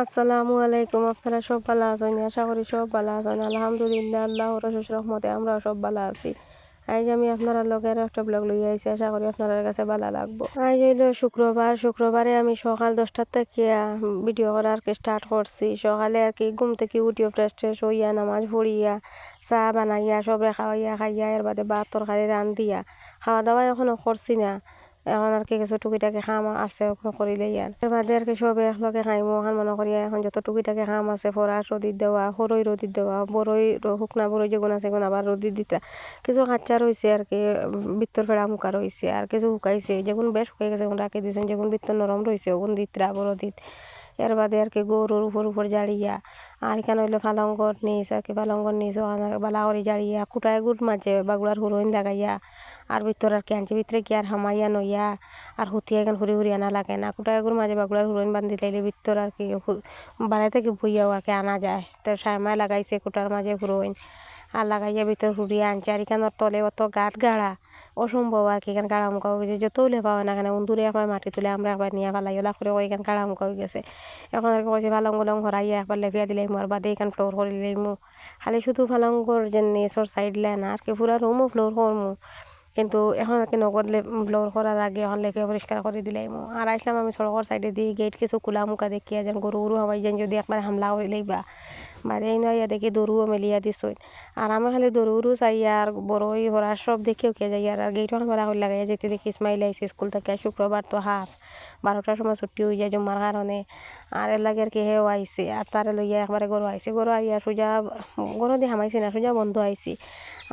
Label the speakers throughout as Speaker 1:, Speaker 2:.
Speaker 1: আসসালামু আলাইকুম, আপনারা সব ভালো আছেন? আশা করি সব ভালো আছেন। আলহামদুলিল্লাহ আল্লাহ রসুস রহমতে আমরা সব ভালো আছি। আজ আমি আপনারা লগের একটা ব্লগ লই আইছি, আশা করি আপনাদের কাছে ভালো লাগবো। আজ হইল শুক্রবার, শুক্রবারে আমি সকাল দশটার থেকে ভিডিও করার স্টার্ট করছি। সকালে আর কি ঘুম থেকে উঠিও ফ্রেশ ট্রেশ হইয়া, নামাজ পড়িয়া, চা বানাইয়া, সবরে খাওয়াইয়া, খাইয়া, এর বাদে ভাত তরকারি রান্ধিয়া। খাওয়া দাওয়া এখনও করছি না। এখন আর কি কিছু টুকিটাকি খাম আছে করিলেই আর বাদে আর কি সবে একলগে খাইমো এখন মনে করি এখন যত টুকিটাকি খাম আছে ফরাস রদিত দেওয়া সরই রদিত দেওয়া বড়ই শুকনা বড়ই যেগুণ আছে, গুণ আবার রদিত দিতা কিছু খাচ্চা রয়েছে আর কি বৃত্তর ফেড়া মুখা রয়েছে আর কিছু শুকাইছে যেগুন বেশ শুকাই গেছে রাখি দিয়েছেন যেগুন বৃত্তর নরম রয়েছে ওগুন দিতরা বড়দিত এর বাদে আর কি গরুর উপর উপর জাড়িয়া, আর এখানে হইল ফালঙ্গর নিস, আর কি ফালঙ্গর ওখানে বালা করে জাড়িয়া, কুটায় গুট মাঝে বাগুলার হুরইন লাগাইয়া আর ভিতর আর কি ভিতরে কি আর হামাইয়া নইয়া, আর হুতিয়া এখান হুরি হুরি আনা লাগে না, কুটায় গুর মাঝে বাগুলার হুরইন বান্ধি লাইলে ভিতর আর কি বাড়াই থেকে বইয়াও আর কি আনা যায়, তো সাইমায় লাগাইছে কুটার মাঝে হুরইন। আর লাগাইয়া ভিতর হুড়িয়ে আনছে। আর এখানোর তলে অত গাত গাড়া। অসম্ভব আর কি, এখানে গাড়া মুখা হয়ে গেছে। যত উলে পাওয়া না কেন উন্দুরে একবার মাটি তুলে আমরা একবার নিয়ে ফেলাই ওলা করে এখানে গাড়া মুখা হয়ে গেছে। এখন আর কি কইছে ফালং গলং হরাইয়া একবার লেফিয়া দিলাই মু আর বাদে এখান ফ্লোর করে দিলাই মু। খালি শুধু ফালঙ্গর যে নেচর সাইড লেন আর কি পুরা রুমও ফ্লোর করমু। কিন্তু এখন আর কি নগদ ফ্লোর করার আগে এখন লেপে পরিষ্কার করে দিলাই মো। আর আসলাম আমি সড়কের সাইডে দিয়ে গেট কিছু খোলা মুখা দেখিয়া যেন গরু গরু হামাই যেন যদি একবার হামলা করে লইবা আইনা ইয়া দেখি দরুও মেলিয়া দিছই আর আমি খালি দরুরু চাই আর বড়ই ভরা সব দেখেও কে যাই আর এখন ভাড়া করে লাগাই যেতে দেখি ইসমাইল আইসি স্কুল থেকে শুক্রবার তো হাফ বারোটার সময় ছুটি হয়ে যায় জমার কারণে আর এর লাগে আর কি হেও আইসি আর তারে লইয়া একবারে গরু আইসি গরু আইয়া সোজা গরু দিয়ে হামাইছি না, সোজা বন্ধ আইসি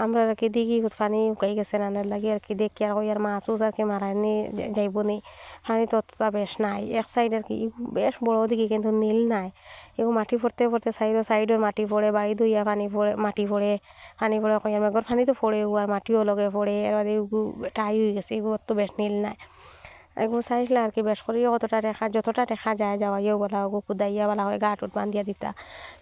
Speaker 1: আমরা আর কি দেখি পানি শুকাই গেছে না এর লাগে আর কি দেখি আর আর মাছ উছ আর কি মারানি যাইব নি? পানি ততটা বেশ নাই। এক সাইড আর কি বেশ বড় দিকে কিন্তু নীল নাই। এগুলো মাটি পড়তে পড়তে সাইডও সাইডের মাটি পড়ে বাড়ি ধুইয়া পানি পড়ে মাটি পড়ে পানি পড়ে আমার ঘর পানি তো পড়ে আর মাটিও লগে বাদে টাই হয়ে গেছে, এগুলো তো বেশ নীল নাই। এগুলো চাইছিলে আর কি বেশ করি কতটা রেখা যতটা দেখা যায় যাওয়াইও বলা ওগো কুদাইয়া বলা, হয়, গাটুত বান্ধিয়া দিতা।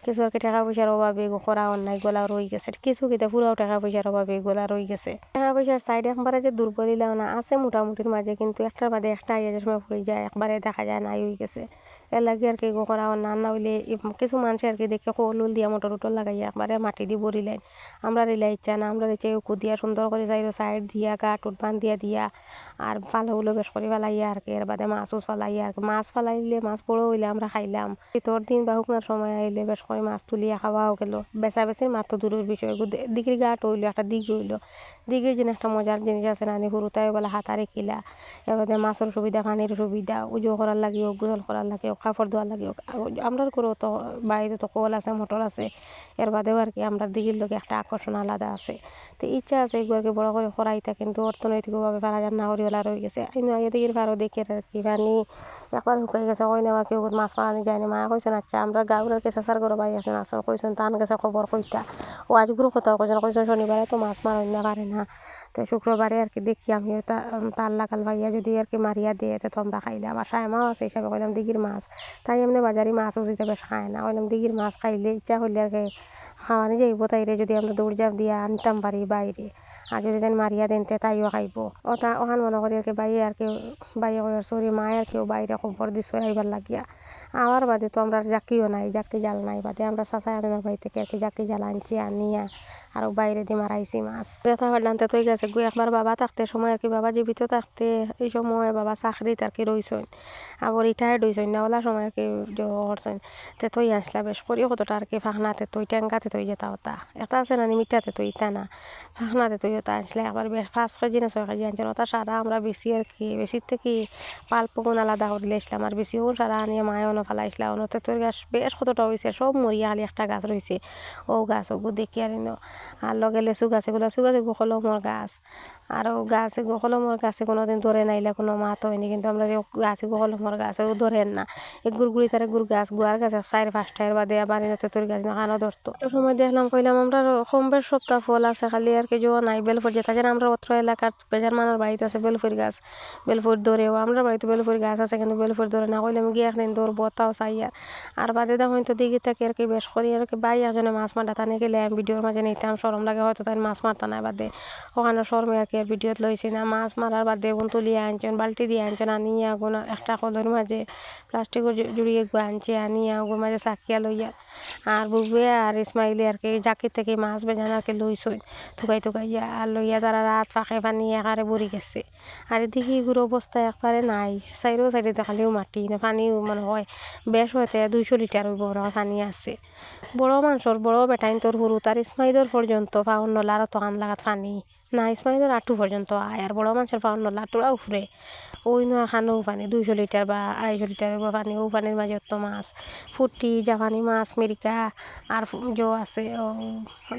Speaker 1: কিছু আর কি টাকা পয়সার অভাবে করা অন্যায় গোলা রই গেছে। কিছু কিতা পুরাও টাকা পয়সার অভাবে গোলা রই গেছে। টাকা পয়সার সাইড একবারে যে দুর্বলিলাও না আছে মোটামুটির মাঝে কিন্তু একটার বাদে একটা ইয়ে সময় পড়ে যায় একবারে দেখা যায় নাই হয়ে গেছে। এর লাগে আর কি গো করা না না হইলে কিছু মানুষ আর কি দেখে, কল উল দিয়া মোটর উটর লাগাইয়া একবারে মাটি দিয়ে বরিলেন আমরা রিলাই ইচ্ছা না আমরা রেচে কুদিয়া সুন্দর করে যাই সাইড দিয়া গাট উঠ বান্ধিয়া দিয়া আর ভালো হলো বেশ করে ফেলাইয়া আর কি এর বাদে মাছ উছ ফেলাইয়া আর কি মাছ ফেলাইলে মাছ বড় হইলে আমরা খাইলাম। শীতর দিন বা শুকনার সময় আইলে বেশ করে মাছ তুলিয়া খাওয়াও গেল। বেচা বেচির তো দূরের বিষয়। দিঘির গাট হইল একটা দিঘি হইল। দিঘির যেন একটা মজার জিনিস আছে না হুরুতাই বলে হাতারে কিলা এবারে মাছের সুবিধা পানির সুবিধা, উজো করার লাগে হোক গোসল করার লাগে হোক কাপড় ধোয়ার লাগে হোক আমরা করে তো বাড়িতে তো কল আছে মোটর আছে। এর বাদেও আর কি আমরা দিঘির লোকে একটা আকর্ষণ আলাদা আছে। তো ইচ্ছা আছে এগুলোকে বড় করে করাইতা কিন্তু অর্থনৈতিকভাবে পারা যান না করিওলা রয়ে গেছে। আইন আগে দিঘির পারো দেখে আর কি। পানি একবার শুকাই গেছে কই না কেউ মাছ মারানি যায়নি মা কইসন আচ্ছা আমরা গাঁৱৰ কেঁচা সার ঘৰৰ বাই আছেন আসল কইসন তান গেছে খবর কইতা। ও আজ গুরু কথা কইসন কইছেন শনিবারে তো মাছ মারা না পারে না। তো শুক্রবারে আর কি দেখি আমি তার লাগাল ভাইয়া যদি আর কি মারিয়া দিয়ে, তো তোমরা খাইলে আবার সায়মাও আছে, হিসাবে কইলাম দিঘির মাছ। তাই এমনি বাজারি মাছও যেতে বেশ খায় না। কইলাম দিঘির মাছ খাইলে ইচ্ছা হইলে আর কি খাওয়ানি যাইব, তাইরে যদি আমরা দৌড় জাপ দিয়ে আনতাম পারি বাইরে। আর যদি তাই মারিয়া দেনতে তাইও খাইব। ওটা ওখান মনে করি আর কি বাইয়ে আর কি বাইয়ে কই সরি মায় আর কেউ বাইরে খবর দিছ, আইবার লাগিয়া। আমার বাদে তো আমরা জাকিও নাই, জাকি জাল নাই বাদে। আমরা চাচা আজনের বাড়ি থেকে আর কি জাকি জাল আনছি, আনিয়া আর বাইরে দিয়ে মারাইছি মাছ। দেখা পারলাম তো গেছে গুই একবার বাবা থাকতে সময় আর কি বাবা জীবিত থাকতে এই সময় বাবা চাকরিতে আর কি রইছেন আবার রিটায়ার্ড হয়েছেন না, ওলা সময় আর কি করছেন তে তুই আসলা বেশ করি কতটা আর কি ফাঁকনাতে তুই ট্যাঙ্কাতে তুই যেতা ওটা এটা আছে না মিঠাতে তুই ইতা না ফাঁকনাতে তুই ওটা আসলে একবার বেশ পাঁচ কেজি না ছয় কেজি আনছেন ওটা সারা আমরা বেশি আর কি বেশির থেকে পাল্প গুণ আলাদা করে আসলাম আর বেশি হোক সারা আনিয়ে মায়ে অন্য ফেলাইছিলাম অন্য তোর গাছ বেশ কতটা হয়েছে সব মরিয়া খালি একটা গাছ রয়েছে ও গাছ ওগু দেখি আর আর লগে লেচু গাছ এগুলো লেচু গাছ এগুলো গাছ। আরও গাছ কলমর গাছে কোনো দিন ধরে নাইলে কোনো মাত হয়নি, কিন্তু আমরা গাছ কলমর গাছ ও ধরেন না। এই গুড়গুড়ি তারে গুড় গাছ, গুয়ার গাছ চার পাঁচটার বাদে আবার এনে তোর গাছ না কানো ধরতো। তো সময় দেখলাম, কইলাম আমরা কম বেশ সপ্তাহ ফল আছে, খালি আর কি জোয়া নাই বেলফুর যেটা যেন আমরা অত্র এলাকার বেজার মানার বাড়িতে আছে বেলফুর গাছ বেলফুর ধরেও আমরা বাড়িতে বেলফুর গাছ আছে, কিন্তু বেলফুর ধরে না, কইলাম গিয়ে একদিন দৌড় বতাও চাই আর। আর বাদে দাম হয়তো দিকে থাকে আর কি বেশ করি, আর কি বাই একজনে মাছ মারটা টানে গেলে ভিডিওর মাঝে নিতাম সরম লাগে হয়তো তাই মাছ মারতা নাই বাদে। ওখানে শরমে আর কি ভিডিওত লইছি না? মাছ মারার বাদে এখন তুলিয়া আনছেন বালতি দিয়ে আনছেন আনিয়া আগুন একটা কলের মাঝে প্লাস্টিকের জড়িয়ে আনছে আনিয়া ওগুর মাঝে চাকিয়া লইয়া আর বুবে আর ইসমাইলি আর কি জাকির থেকে মাছ বেজান আর কি লইছই থুকাই থুকাইয়া আর লইয়া তারা রাত ফাঁকে পানি একারে বুড়ি গেছে। আর এদিকে এগুলো অবস্থা একবারে নাই। চাইরো সাইডে তো খালিও মাটি, না পানিও মানে হয়। বেশ হইতে দুইশো লিটার হইব ওরা পানি আছে। বড় মানুষের বড় বেটাইন তোর সরু তার ইসমাইদর পর্যন্ত পাউন নলা আর তখন লাগাত পানি। না ইসমাইদর আটু পর্যন্ত আয় আর বড় মানুষের পাউন নলা আটুরা উফরে ওই নয় খানেও পানি, দুইশো লিটার বা আড়াইশো লিটার পানি ও পানির মাঝে অত মাছ, ফুটি, জাপানি মাছ মেরিকা আর জো আছে ও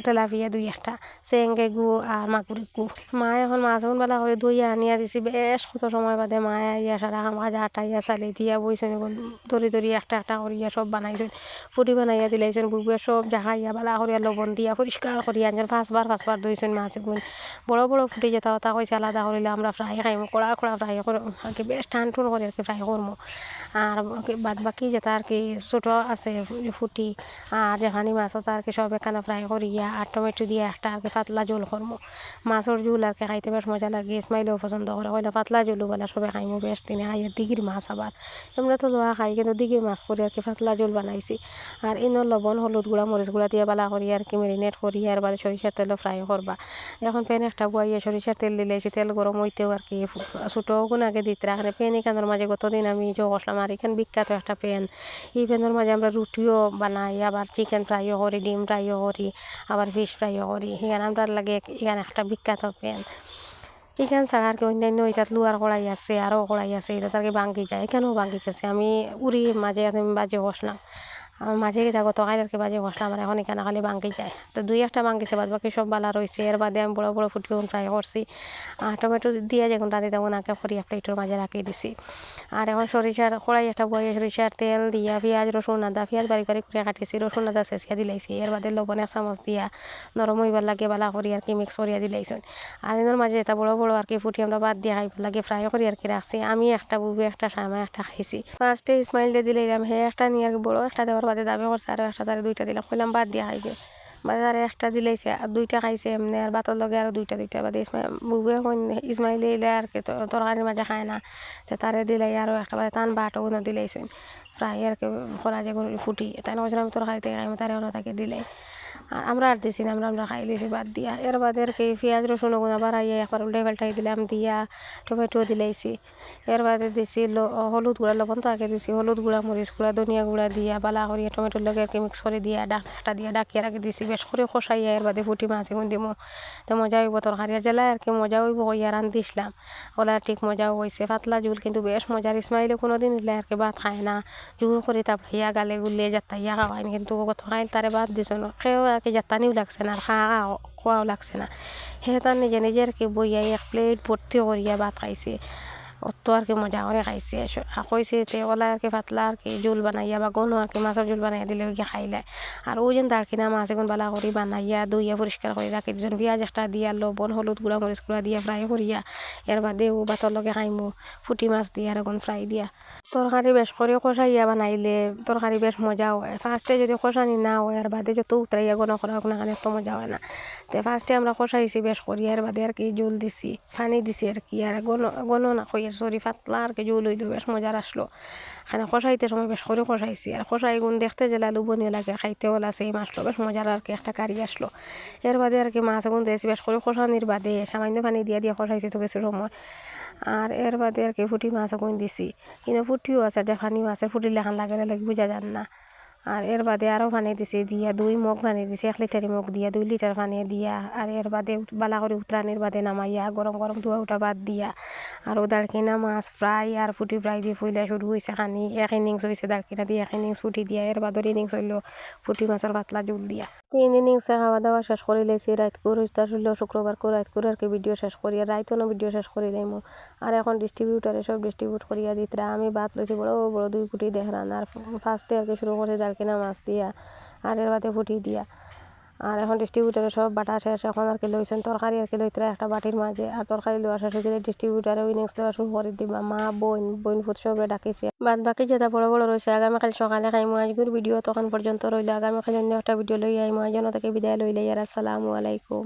Speaker 1: তেলাপিয়া দুই একটা চেঙ্গে গু আর মাগুরি গু। মা এখন মাছ এখন বেলা করে দইয়া আনিয়া দিছি, বেশ কত সময় বাদে মায়ে আইয়া সারা কাম কাজ আটাইয়া চালি দিয়া বইছেন এখন দরি দরি একটা একটা করিয়া সব বানাইছেন ফুটি বানাইয়া দিলাইছেন বুবে সব জাহাইয়া বালা করিয়া লবণ দিয়া পরিষ্কার করিয়া আনছেন পাঁচবার পাঁচবার দইছেন মাছ এগুন বড় বড় ফুটি যেটা ওটা কইছে আলাদা করিলে আমরা ফ্রাই খাইমু কড়া কড়া ফ্রাই করে, আর কি বেশ টান টুন করে আর কি ফ্রাই করব আর বাদ বাকি যেটা আর কি ছোটো আছে ফুটি, আর জাহানি মাছ, ওটা আর কি সব এখানে ফ্রাই করিয়া, আর টমেটো দিয়ে একটা আর কি পাতলা জোল করব মাছের জোল আর কি খাইতে বেশ মজা লাগে ইসমাইলেও পছন্দ করে, কইলে পাতলা জোলও বলে সবে খাইমু বেশ দিনে খাই আর দিঘির মাছ আবার। এমনি তো লোহা খাই, কিন্তু দিঘির মাছ করে আর কি পাতলা জোল বানাইছি। আর ইনো লবণ, হলুদ গুঁড়া, মরিচ গুঁড়া দিয়ে বালা করি আর কি মেরিনেট করি আর বাদে সরিষার তেলও ফ্রাই করবা। এখন প্যান একটা বইয়ে সরিষার তেল দিলেছি তেল গরম হইতেও আর কি। ছোটো গুণ আগে দিতে রাখলে প্যান এখানের মাঝে গতদিন আমি যে বসলাম আর এখানে বিখ্যাত একটা প্যান এই প্যানের মাঝে আমরা রুটিও বানাই, আবার চিকেন ফ্রাইও করি, ডিম ফ্রাইও করি, আবার ফিশ ফ্রাইও করি। এখানে আমরা লাগে এখানে একটা বিখ্যাত প্যান এখান ছাড়া আর কি অন্যান্য এটাত লোয়ার কড়াই আছে, আরও কড়াই আছে এটা তার কি ভাঙ্গি যায়, এখানেও ভাঙ্গি গেছে। আমি উড়ি মাঝে আমি বাজে বসলাম। আমার মাঝে গিয়ে গত কাল আর বাজে বসলাম, আর এখন এখানে খালি বাঙ্কি যায়। তো দুই একটা ভাঙ্গিছে বাদ বাকি সব বালা রয়েছে এর বাদে আমি বড় বড় ফুটি ফ্রাই করছি। আর টমেটো দিয়ে যখন রাঁধি তখন আগে করি প্লেটের মাঝে রাখি দিছি। আর এখন সরিষার কড়াই একটা বয়ে সরিষার তেল দিয়া পেঁয়াজ, রসুন আদা। পেঁয়াজ বারি বারি করে কাটিছি, রসুন আদা চেঁচিয়া দিলাইছি এর বাদে লবণ এক চামচ দিয়া নরম হইবার লাগে বালা করি আর কি মিক্স করিয়া দিলাইছেন আর এর মাঝে এটা বড় বড় আর কি ফুটি আমরা বাদ দিয়ে খাইবার লাগে ফ্রাই করি আর কি রাখছি। আমি একটা বুবু, একটা সামা একটা খাইছি। ফার্স্টে ইসমাইলটা দিলাম হে একটা নিয়ে আর বড় একটা দেওয়ার বাদে দাবি করছে আরও একটা তারে দুইটা দিলাম কইলাম, বাদ দিয়া খাইবে বাজারে একটা দিলাইছে আর দুইটা খাইছে এমনি আর বাতর লগে আর দুইটা দুইটা। বাদে ইসমাইল বুবে ইসমাইল এলে আর কি তরকারির মাঝে খায় না। তো তারে দিলাই আরও একটা বাদে টান বাটো গুণ দিলাইছেন ফ্রাই আর কি করা যে ফুটি, তাই না আমি তরকারিতে খাইমু তারে ওনা তাকে দিলাই আর আমরা আর দিছি না, আমরা আমরা খাই লিছি বাদ দিয়া। এর বাদে আর কি, পেঁয়াজ, রসুন ওগুলো বাড়াইয়া একবার উল্টে পাল্টাই দিলাম, দিয়া টমেটো দিলাইছি। এর বাদে দিছি হলুদ গুঁড়া, লবণ তো আগে দিছি, হলুদ গুঁড়া, মরিচ গুঁড়া, ধনিয়া গুঁড়া দিয়া, বালা করিয়া টমেটোর লগে আর কি মিক্স করে দিয়া ডাক ডাকটা দিয়া ডাকিয়ে রাখি দিছি, বেশ করে কষাইয়া এর বাদে ফুটি মাছ এগুন দিমু। তো মজা হইব তরকারি আর জেলায় আর কি, মজা হইব কইয়া রান দিছিলাম ওলা ঠিক মজাও হয়েছে পাতলা জুল কিন্তু বেশ মজার ইসমাইলে কোনো দিন ইলে আর কি ভাত খায় না। জোর করে তারপরে ইয়া গালে গুলিয়ে যাত্তাইয়া খাওয়ায় কিন্তু গত খাইল তারে বাদ দিছ না। সেও কি জাতানিও লাগছে না আর খাওয়া খোয়াও লাগছে না সে তার নিজে নিজে আৰু কি বইয়া এক প্লেট ভর্তি করিয়া ভাত খাইছে অত আর কি মজা করে খাইছে। কইছে তে ওলা আর কি পাতলা আর কি জোল বানাইয়া বা গনো আর কি মাছের জোল বানাইয়া দিলে ওইকে খাইলে। আর ওই যেন দারকিনা মাছ এখন বালা করে বানাইয়া দইয়া পরিষ্কার করে রাখি দিয়েছেন পেঁয়াজ একটা দিয়া, লবণ, হলুদ, গুঁড়া মরিচ গুঁড়া দিয়া ফ্রাই করিয়া এর বাদে ও ভাতর লগে খাইমু। ফুটি মাছ দিয়া আর এখন ফ্রাই দিয়া। তরকারি বেশ করে কষাইয়া বানাইলে তরকারি বেশ মজা হয়। ফার্স্টে যদি কষানি না হয় আর বাদে যত উতরাইয়া গণ করা হোক না কারণে এত মজা হয় না। তো ফার্স্টে আমরা কষাইছি বেশ করি আর বাদে আর কি জল দিছি পানি দিছি আর কি আর গণ গণ না কই আর সরি পাতলা আর কি জল হইল বেশ মজার আসলো এখানে কষাইতে সময় বেশ করে কষাইছি আর কষাই গুণ দেখতে জেলা লুবনীয় লাগে, খাইতে ওলা সেই মাছলো বেশ মজার আর কি একটা কারি আসলো এর বাদে আর কি মাছ গুণ দিয়েছি বেশ করে কষানির বাদে সামান্য পানি দিয়া দিয়ে কষাইছি তো কিছু সময়। আর এর বাদে আর কি ফুটি মাছ গুণ দিছি। কিন্তু ফুটিও আছে দেখানিও আছে ফুটি লেখান লাগে লাগে বোঝা যান না। আর এর বাদে আরও পানি দিছে, দিয়া দুই মগ পানি দিছে, এক লিটারি মগ দিয়া দুই লিটার পানি দিয়া। আর এর বাদে বালা করে উতরানির বাদে নামাইয়া গরম গরম ধোয়া উঠা বাদ দিয়া। আর ও দারকিনা মাছ ফ্রাই আর ফুটি ফ্রাই দিয়ে ফুইলা শুরু হয়েছে খানি। এক ইনিংস হয়েছে দারকিনা দিয়ে এক ইনিংস ফুটি দিয়া। এর বাদর ইনিংস হইল ফুটি মাছের পাতলা জুল দিয়া। তিন ইনিংসে খাওয়া দাওয়া শেষ করে লেছি। রাত করে হইল শুক্রবার করে রাত করে আর কি ভিডিও শেষ করি আর রাইতও না ভিডিও শেষ করে যাইমু আর এখন ডিস্ট্রিবিউটারে সব ডিস্ট্রিবিউট করিয়া দিতরা আমি ভাত লইছি বড় বড় দুই কুটি দেহরান আর ফার্স্টে আর কি শুরু করছি দারকিনা মাছ দিয়া আর এর বাদে ফুটি দিয়া। আর এখন ডিস্ট্রিবিউটারে সব বাটা শেষ, এখন আর কি লইছেন তরকারি, আর কি লইতে একটা বাটির মাঝে। আর তরকারি লওয়া শেষ হয়ে ডিস্ট্রিবিউটারে উইনিংস দেওয়া শুরু করে দিবা। মা, বোন বোন ফুট সবরে ডাকিছে। বাদ বাকি যেটা বড় বড় রয়েছে আগামীকাল সকালে খাইমু আজকের ভিডিও তখন পর্যন্ত রইলে। আগামীকাল অন্য একটা ভিডিও লই মাঝে অন্য থেকে বিদায় লইলে আর আসসালামু আলাইকুম।